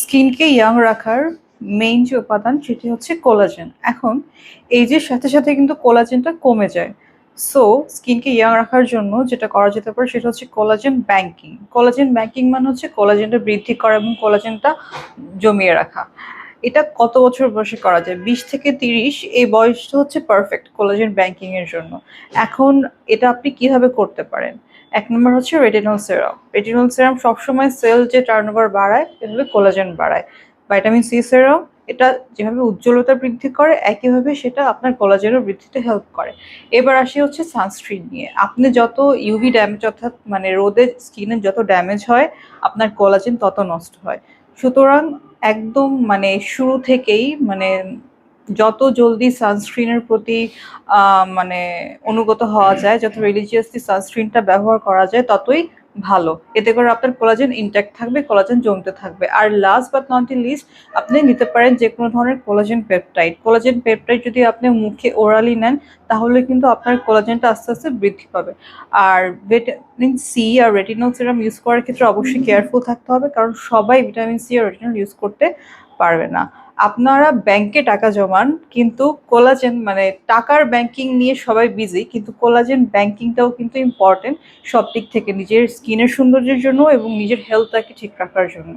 স্কিনকে ইয়াং রাখার মেইন যে উপাদান সেটি হচ্ছে কোলাজেন এখন এইজের সাথে সাথে কিন্তু কোলাজেনটা কমে যায়। সো স্কিনকে ইয়াং রাখার জন্য যেটা করা যেতে পারে সেটা হচ্ছে কোলাজেন ব্যাংকিং কোলাজেন ব্যাংকিং মানে হচ্ছে কোলাজেনটা বৃদ্ধি করা এবং কোলাজেনটা জমিয়ে রাখা। এটা কত বছর বয়সে করা যায়? বিশ থেকে তিরিশ, এই বয়সটা হচ্ছে পারফেক্ট কোলাজেন ব্যাংকিং এর জন্য। এখন এটা আপনি কীভাবে করতে পারেন? এক নম্বর হচ্ছে রেটিনল সেরাম রেটিনল সেরাম সবসময় সেল যে টার্নওভার বাড়ায় এভাবে কোলাজেন বাড়ায়। ভাইটামিন সি সেরাম এটা যেভাবে উজ্জ্বলতা বৃদ্ধি করে, একইভাবে সেটা আপনার কোলাজেনের বৃদ্ধিতে হেল্প করে। এবার আসি হচ্ছে সানস্ক্রিন নিয়ে। আপনি যত ইউভি ড্যামেজ অর্থাৎ মানে রোদে স্কিনের যত ড্যামেজ হয়, আপনার কোলাজেন তত নষ্ট হয়। সুতরাং একদম মানে শুরু থেকেই মানে যত জলদি সানস্ক্রিনের প্রতি মানে অনুগত হওয়া যায়, যত রিলিজিয়াসলি সানস্ক্রিনটা ব্যবহার করা যায়, ততই ভালো। এতে করে আপনার কোলাজেন ইনট্যাক্ট থাকবে কোলাজেন জমতে থাকবে। আর last but not the least আপনি নিতে পারেন যে কোনো ধরনের কোলাজেন পেপটাইড কোলাজেন পেপটাইড যদি আপনি মুখে ওরালি নেন তাহলে কিন্তু আপনার কোলাজেনটা আস্তে আস্তে বৃদ্ধি পাবে। আর ভিটামিন সি আর রেটিনল সিরাম ইউজ করার ক্ষেত্রে অবশ্যই কেয়ারফুল থাকতে হবে কারণ সবাই ভিটামিন সি আর রেটিনল ইউজ করতে পারবে না। আপনারা ব্যাংকে টাকা জমান, কিন্তু কোলাজেন মানে টাকার ব্যাংকিং নিয়ে সবাই বিজি কিন্তু কোলাজেন ব্যাংকিংটাও কিন্তু ইম্পর্টেন্ট সব দিক থেকে, নিজের স্কিনের সৌন্দর্যের জন্য এবং নিজের হেলথটাকে ঠিক রাখার জন্য।